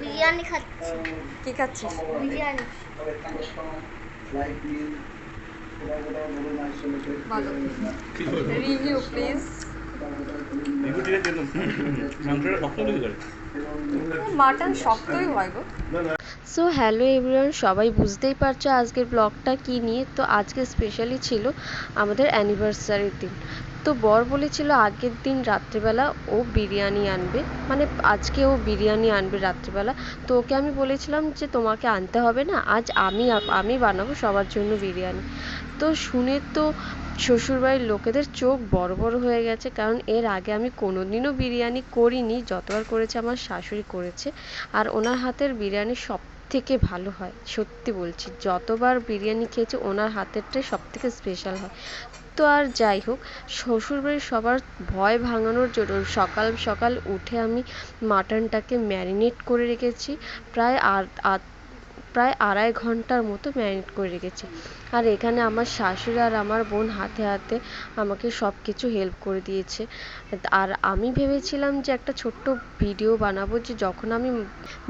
বিরিয়ানি খাচ্ছি। কি খাচ্ছিস? বিরিয়ানি। রিভিউ প্লিজ মাটন শক্তই হয় গো। সো হ্যালো এভরিওয়ান সবাই বুঝতেই পারছ আজকের ব্লগটা কী নিয়ে? তো আজকে স্পেশালি ছিল আমাদের অ্যানিভার্সারির দিন। তো বর বলেছিল আগের দিন রাত্রিবেলা ও বিরিয়ানি আনবে। মানে আজকে ও বিরিয়ানি আনবে রাত্রিবেলা। তো ওকে আমি বলেছিলাম যে তোমাকে আনতে হবে না, আজ আমি আমি বানাবো সবার জন্য বিরিয়ানি। তো শুনে তো শ্বশুরবাড়ির লোকেদের চোখ বড় বড় হয়ে গেছে, কারণ এর আগে আমি কোনোদিনও বিরিয়ানি করিনি, যতবার করেছে আমার শাশুড়ি করেছে। আর ওনার হাতের বিরিয়ানি সব থেকে ভালো হয়, সত্যি বলছি। যতবার বিরিয়ানি খেয়েছি, ওনার হাতেরটাই সব থেকে স্পেশাল হয়। তো আর যাই হোক, শ্বশুরবাড়ির সবার ভয় ভাঙানোর জন্য সকাল সকাল উঠে আমি মাটনটাকে ম্যারিনেট করে রেখেছি, প্রায় আধ প্রায় আড়াই ঘণ্টার মতো ম্যারিনেট করে রেখেছি। আর এখানে আমার শাশুড়ি আর আমার বোন হাতে হাতে আমাকে সব কিছু হেল্প করে দিয়েছে। আর আমি ভেবেছিলাম যে একটা ছোট্ট ভিডিও বানাবো যে যখন আমি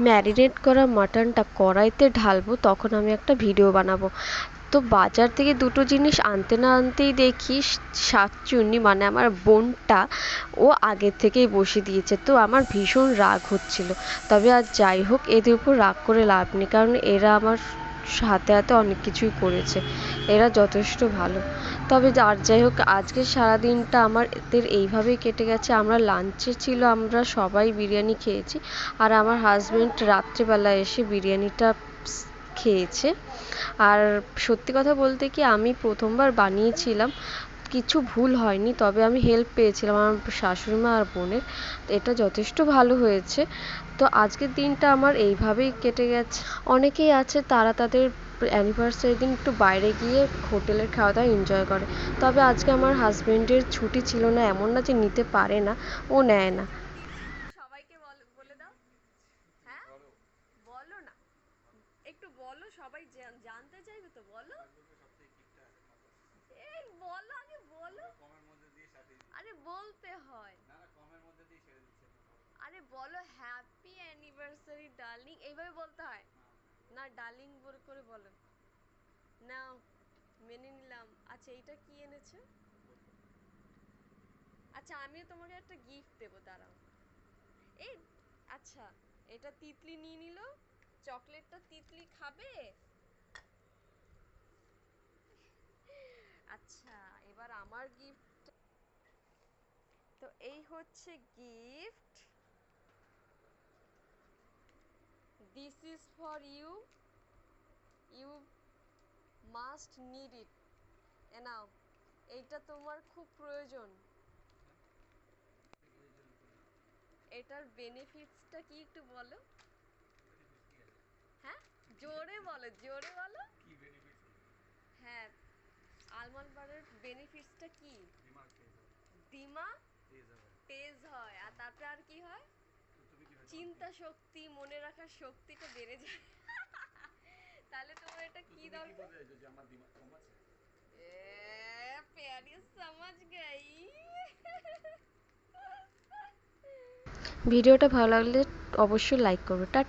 ম্যারিনেট করা মাটনটা কড়াইতে ঢালবো তখন আমি একটা ভিডিও বানাবো। তো বাজার থেকে দুটো জিনিস আনতে না আনতেই দেখি শাকচুন্নি মানে আমার বোনটা, ও আগে থেকেই বসে দিয়েছে। তো আমার ভীষণ রাগ হচ্ছিল। তবে আর যাই হোক, এদের উপর রাগ করে লাভ নেই, কারণ এরা আমার হাতে হাতে অনেক কিছুই করেছে। এরা যথেষ্ট ভালো। তবে আর যাই হোক আজকে সারাদিনটা আমার এদের এইভাবেই কেটে গেছে। আমরা লাঞ্চে ছিল, আমরা সবাই বিরিয়ানি খেয়েছি। আর আমার হাজব্যান্ড রাত্রিবেলা এসে বিরিয়ানিটা খেয়েছে। আর সত্যি কথা বলতে কি, আমি প্রথমবার বানিয়েছিলাম। কিছু ভুল হয়নি, তবে আমি হেল্প পেয়েছিলাম আমার শাশুড়ি মা আর বোনের। এটা যথেষ্ট ভালো হয়েছে। তো আজকের দিনটা আমার এইভাবেই কেটে গেছে। অনেকেই আছে, তারা তাদের অ্যানিভার্সারির দিন একটু বাইরে গিয়ে হোটেলের খাওয়া দাওয়া এনজয় করে। তবে আজকে আমার হাজবেন্ডের ছুটি ছিল না, এমন না যে নিতে পারে না, ও নেয় না সবাইকে বল বলে দাও হ্যাঁ বলো না একটু বলো সবাই জানতে চাইবে তো, বলো। এই বলো, আগে বলো। আরে বলতে হয়। আরে বলো, হ্যাপি অ্যানিভার্সারি, ডার্লিং। এইভাবে বলতে হয়? না, ডার্লিং বলে করে বলো। না, মেনে নিলাম। আচ্ছা এইটা কি এনেছে? আচ্ছা আমিও তোমাকে একটা গিফট দেবো, দাঁড়াও। এই আচ্ছা এটা তিতলি নিয়ে নিল। চকলেটটা তিতলি খাবে আচ্ছা এবার আমার গিফট তো এই হচ্ছে gift this is for you you must need it এ নাও এইটা তোমার খুব প্রয়োজন। এটার বেনিফিটসটা কি একটু বলো? হ্যাঁ? জোরে বলো জোরে বলো। হ্যাঁ আলমন্ড বাটারের বেনিফিটসটা কি? দিমা? তেজ হয়। আর তারপরে আর কি হয়? চিন্তা শক্তি মনে রাখার শক্তিটা বেড়ে যায়। তাহলে তোমার এটা কি দরকার? প্যারি সমাজ গই। ভিডিওটা ভালো লাগলে অবশ্যই লাইক করবে। টাটা।